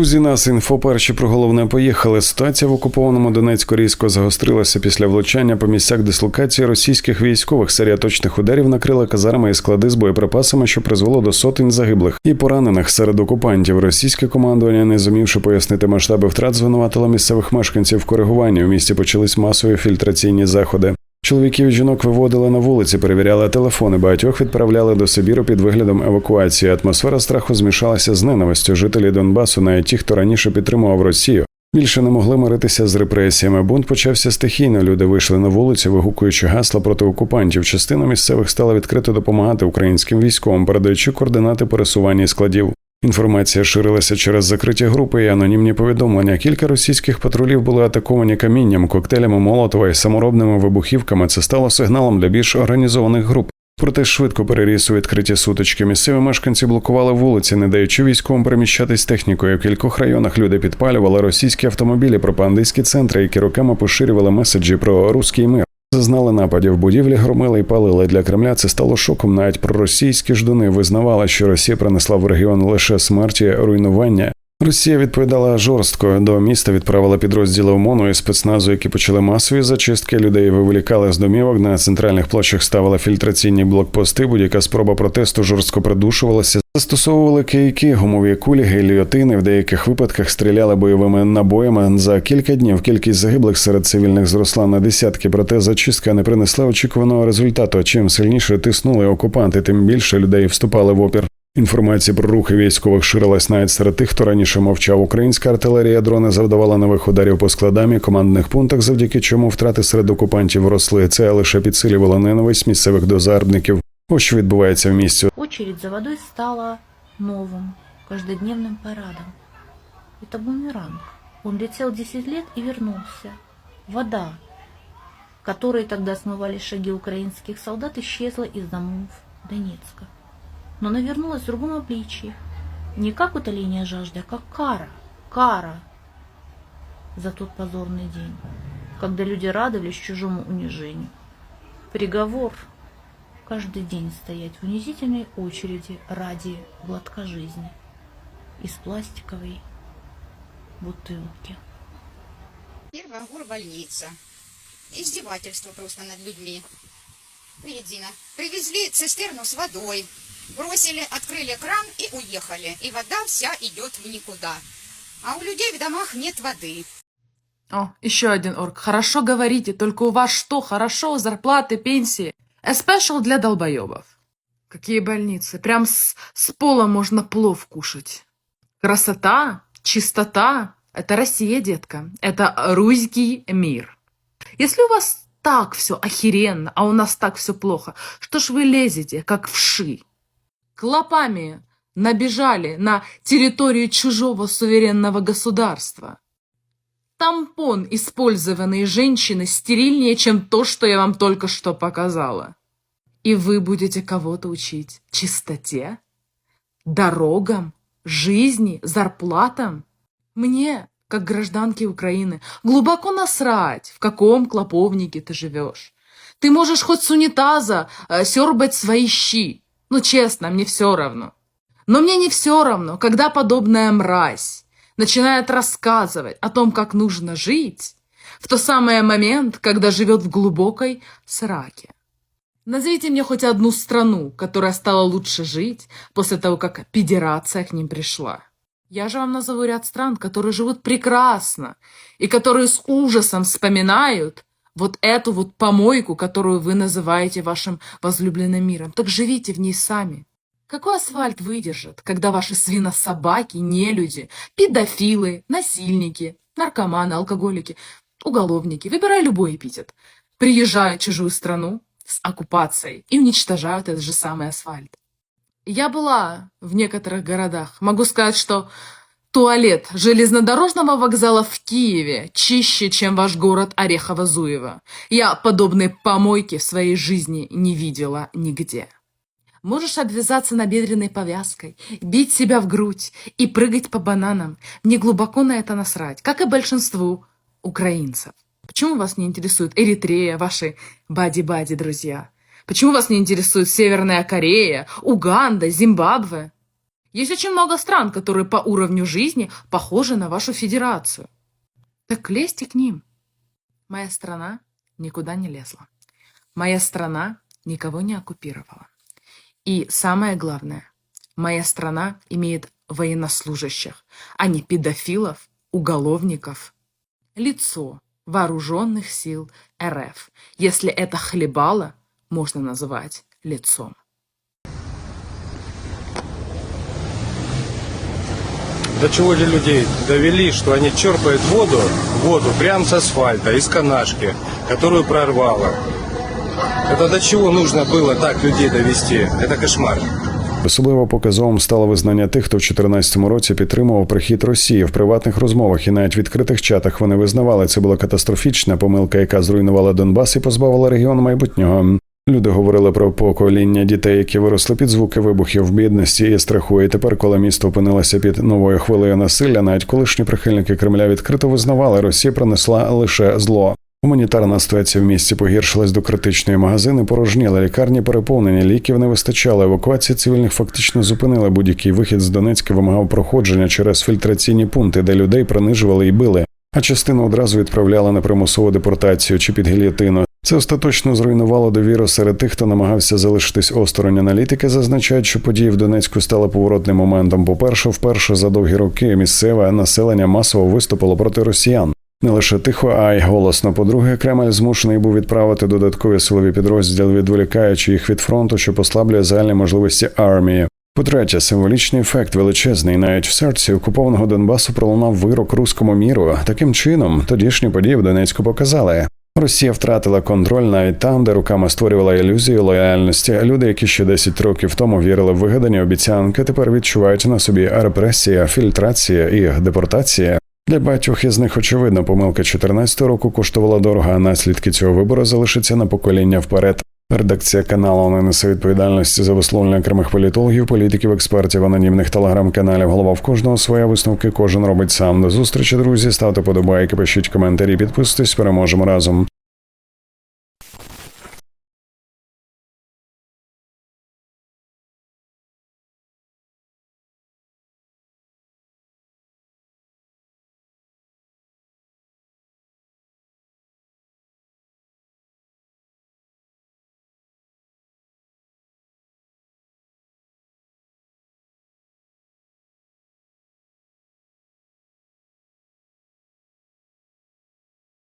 Друзі, нас інфо перші про головне поїхали. Ситуація в окупованому Донецьку різко загострилася після влучання по місцях дислокації російських військових. Серія точних ударів накрила казарми і склади з боєприпасами, що призвело до сотень загиблих і поранених серед окупантів. Російське командування, не зумівши пояснити масштаби втрат, звинуватило місцевих мешканців в коригуванні. У місті почались масові фільтраційні заходи. Чоловіків і жінок виводили на вулиці, перевіряли телефони. Багатьох відправляли до Сибіру під виглядом евакуації. Атмосфера страху змішалася з ненавистю. Жителі Донбасу, навіть ті, хто раніше підтримував Росію, більше не могли миритися з репресіями. Бунт почався стихійно. Люди вийшли на вулиці, вигукуючи гасла проти окупантів. Частина місцевих стала відкрито допомагати українським військовим, передаючи координати пересування складів. Інформація ширилася через закриті групи і анонімні повідомлення. Кілька російських патрулів були атаковані камінням, коктейлями Молотова і саморобними вибухівками. Це стало сигналом для більш організованих груп. Проте швидко переріс у відкриті сутички. Місцеві мешканці блокували вулиці, не даючи військовим переміщатись технікою. В кількох районах люди підпалювали російські автомобілі, пропагандистські центри, які роками поширювали меседжі про руський мир. Зазнали нападів, будівлі громили і палили. Для Кремля це стало шоком. Навіть проросійські ждуни визнавали, що Росія принесла в регіон лише смерті, руйнування. Росія відповідала жорстко. До міста відправила підрозділи ОМОНу і спецназу, які почали масові зачистки. Людей виволікали з домівок. На центральних площах ставили фільтраційні блокпости. Будь-яка спроба протесту жорстко придушувалася. Застосовували кийки, гумові кулі, гільйотини. В деяких випадках стріляли бойовими набоями. За кілька днів кількість загиблих серед цивільних зросла на десятки. Проте зачистка не принесла очікуваного результату. Чим сильніше тиснули окупанти, тим більше людей вступали в опір. Інформація про рухи військових ширилась навіть серед тих, хто раніше мовчав. Українська артилерія дрони завдавала нових ударів по складам і командних пунктах, завдяки чому втрати серед окупантів росли. Це лише підсилювало ненависть місцевих до загарбників. Ось що відбувається в місті. Очередь за водой стала новым, каждодневным парадом. Это бумеранг. Он летел 10 лет и вернулся. Вода, которой тогда смывали шаги украинских солдат, исчезла из домов Донецка. Но она вернулась в другом обличии. Не как утоление жажды, а как кара. Кара за тот позорный день, когда люди радовались чужому унижению. Приговор каждый день стоять в унизительной очереди ради глотка жизни из пластиковой бутылки. Первая горбольница. Издевательство просто над людьми. Вредина. Привезли цистерну с водой. Бросили, открыли кран и уехали. И вода вся идет в никуда. А у людей в домах нет воды. О, еще один орг. Хорошо говорите, только у вас что, хорошо, зарплаты, пенсии? Эспешл для долбоебов. Какие больницы? Прям с, с пола можно плов кушать. Красота, чистота – это Россия, детка. Это русский мир. Если у вас так все охеренно, а у нас так все плохо, что ж вы лезете, как вши? Клопами набежали на территорию чужого суверенного государства. Тампон, использованный женщиной, стерильнее, чем то, что я вам только что показала. И вы будете кого-то учить чистоте, дорогам, жизни, зарплатам. Мне, как гражданке Украины, глубоко насрать, в каком клоповнике ты живешь. Ты можешь хоть с унитаза э, сербать свои щи. Ну, честно, мне все равно. Но мне не все равно, когда подобная мразь начинает рассказывать о том, как нужно жить, в то самое момент, когда живет в глубокой сраке. Назовите мне хоть одну страну, которая стала лучше жить после того, как педерация к ним пришла. Я же вам назову ряд стран, которые живут прекрасно и которые с ужасом вспоминают вот эту вот помойку, которую вы называете вашим возлюбленным миром. Так живите в ней сами. Какой асфальт выдержит, когда ваши свинособаки, нелюди, педофилы, насильники, наркоманы, алкоголики, уголовники, выбирай любой эпитет, приезжают в чужую страну с оккупацией и уничтожают этот же самый асфальт? Я была в некоторых городах. Могу сказать, что туалет железнодорожного вокзала в Киеве чище, чем ваш город Орехово-Зуево. Я подобной помойки в своей жизни не видела нигде. Можешь обвязаться набедренной повязкой, бить себя в грудь и прыгать по бананам. Мне глубоко на это насрать, как и большинству украинцев. Почему вас не интересует Эритрея, ваши бади-бади, друзья? Почему вас не интересует Северная Корея, Уганда, Зимбабве? Есть очень много стран, которые по уровню жизни похожи на вашу федерацию. Так лезьте к ним. Моя страна никуда не лезла. Моя страна никого не оккупировала. И самое главное, моя страна имеет военнослужащих, а не педофилов, уголовников. Лицо вооруженных сил РФ, если это хлебало, можно называть лицом. До чего же людей довели, что они черпают воду, воду прямо с асфальта, из канашки, которую прорвало. Это до чего нужно было так людей довести? Это кошмар. Особливо показовим стало визнання тих, хто в 2014 році підтримував прихід Росії в приватних розмовах і навіть в відкритих чатах вони визнавали, це була катастрофічна помилка, яка зруйнувала Донбас і позбавила регіон майбутнього. Люди говорили про покоління дітей, які виросли під звуки вибухів, бідності і страху. І тепер, коли місто опинилося під новою хвилею насилля, навіть колишні прихильники Кремля відкрито визнавали, Росія принесла лише зло. Гуманітарна ситуація в місті погіршилась до критичної магазини, порожніли лікарні переповнені, ліків не вистачало. Евакуація цивільних фактично зупинила будь-який вихід з Донецька вимагав проходження через фільтраційні пункти, де людей принижували і били. А частину одразу відправляли на примусову депортацію чи під гільйотину. Це остаточно зруйнувало довіру серед тих, хто намагався залишитись осторонь. Аналітики зазначають, що події в Донецьку стали поворотним моментом. По-перше, вперше за довгі роки місцеве населення масово виступило проти росіян. Не лише тихо, а й голосно. По-друге, Кремль змушений був відправити додаткові силові підрозділи, відволікаючи їх від фронту, що послаблює загальні можливості армії. По-третє, символічний ефект величезний. Навіть в серці окупованого Донбасу пролунав вирок руському міру. Таким чином, тодішні події в Донецьку показали. Росія втратила контроль навіть там, де руками створювала ілюзію лояльності. Люди, які ще 10 років тому вірили в вигадані обіцянки, тепер відчувають на собі репресія, фільтрація і депортація. Для багатьох із них очевидно, помилка 2014 року коштувала дорого, а наслідки цього вибору залишаться на покоління вперед. Редакція каналу не несе відповідальності за висловлення окремих політологів, політиків, експертів, анонімних телеграм-каналів. Голова в кожного своя висновки, кожен робить сам. До зустрічі, друзі. Ставте подобайки, пишіть коментарі, підписуйтесь, переможемо разом.